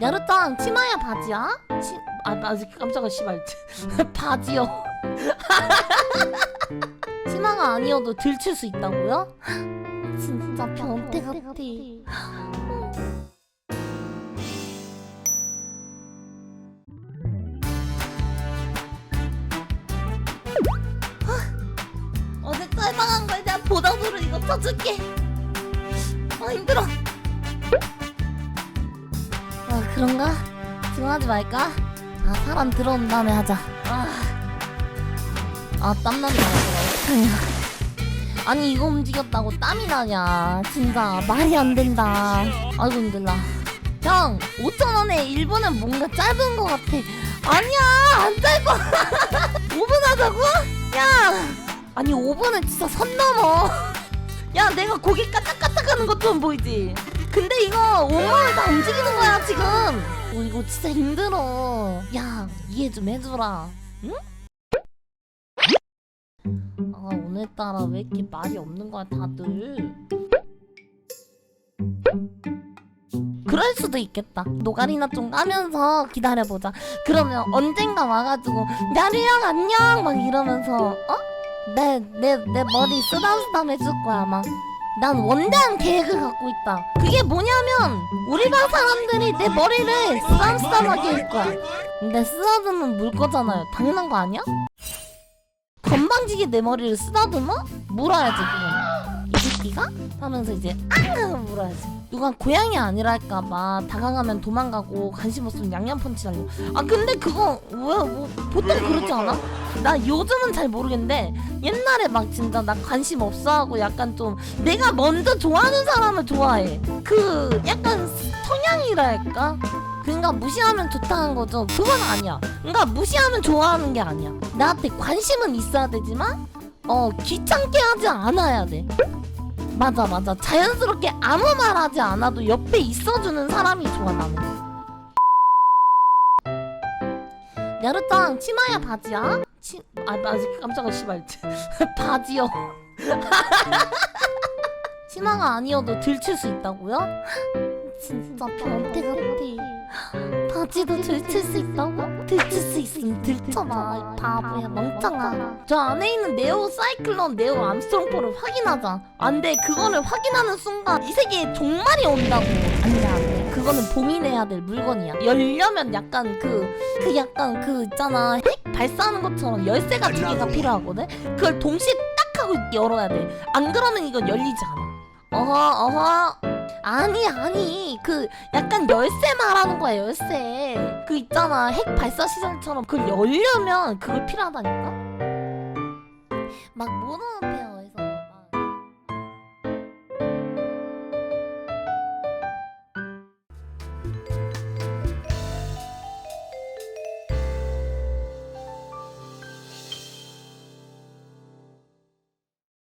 야르짱 치마야 바지야? 치... 아, 나 깜짝아 씨발. 바지요. 치마가 아니어도 들칠 수 있다고요? 진짜 변태 같아 어제 짤방한 거에 대한 보답으로 이거 쳐줄게. 아 힘들어 아 그런가? 지금 하지 말까? 아 사람 들어온 다음에 하자. 아, 아 땀난다. 아니 이거 움직였다고 땀이 나냐. 진짜 말이 안 된다. 아이고 힘들다. 형 5천원에 1분은 뭔가 짧은 것 같아. 아니야 안 짧아. 5분 하자고? 야. 아니 5분은 진짜 선 넘어. 야 내가 고기 까딱까딱 하는 것 좀 보이지 근데 이거 온몸을 다 움직이는 거야 지금. 어, 이거 진짜 힘들어. 야 이해 좀 해주라. 응? 아 오늘따라 왜 이렇게 말이 없는 거야 다들? 그럴 수도 있겠다. 노가리나 좀 까면서 기다려보자. 그러면 언젠가 와가지고 야리양 안녕! 막 이러면서 어? 내 내 내 머리 쓰담쓰담 해줄 거야 아마 난 원대한 계획을 갖고 있다 그게 뭐냐면 우리 반 사람들이 내 머리를 쓰담쓰담하게 할 거야 근데 쓰다듬으면 물 거잖아요 당연한 거 아니야? 건방지게 내 머리를 쓰다듬어? 물어야지 그건 이 새끼가? 하면서 이제 아 하고 물어야지. 누가 고양이 아니랄까봐 다가가면 도망가고 관심 없으면 양념 펀치 달려. 아 근데 그거 왜뭐 보통 그렇지 않아? 나 요즘은 잘 모르겠는데 옛날에 막 진짜 나 관심 없어 하고 약간 좀 내가 먼저 좋아하는 사람을 좋아해. 그 약간 성향이랄까? 그러니까 무시하면 좋다는 거죠. 그건 아니야. 그러니까 무시하면 좋아하는 게 아니야. 나한테 관심은 있어야 되지만 어 귀찮게 하지 않아야 돼 맞아 맞아 자연스럽게 아무 말 하지 않아도 옆에 있어주는 사람이 좋아 나는 야르짱 치마야 바지야? 치... 아, 나 아직 깜짝아 씨발 바지요 치마가 아니어도 들칠 수 있다고요? 진짜 변태 같아 바지도 들칠 수 있다고? 들쳐봐. 이 바보야 멍청아 저 안에 있는 네오 사이클론 네오 암스트롱포를 확인하자. 안돼 그거를 확인하는 순간 이 세계에 종말이 온다고. 안돼 안돼. 그거는 봉인해야 될 물건이야. 열려면 약간 그 그 약간 그 있잖아. 핵 발사하는 것처럼 열쇠가 두 개가 필요하거든? 그걸 동시에 딱 하고 열어야 돼안 그러면 이건 열리지 않아. 어허 어허 아니 아니. 그 약간 열쇠 말하는 거야 열쇠. 그 있잖아. 핵 발사 시설처럼 그걸 열려면 그걸 필요하다니까? 막 모노페어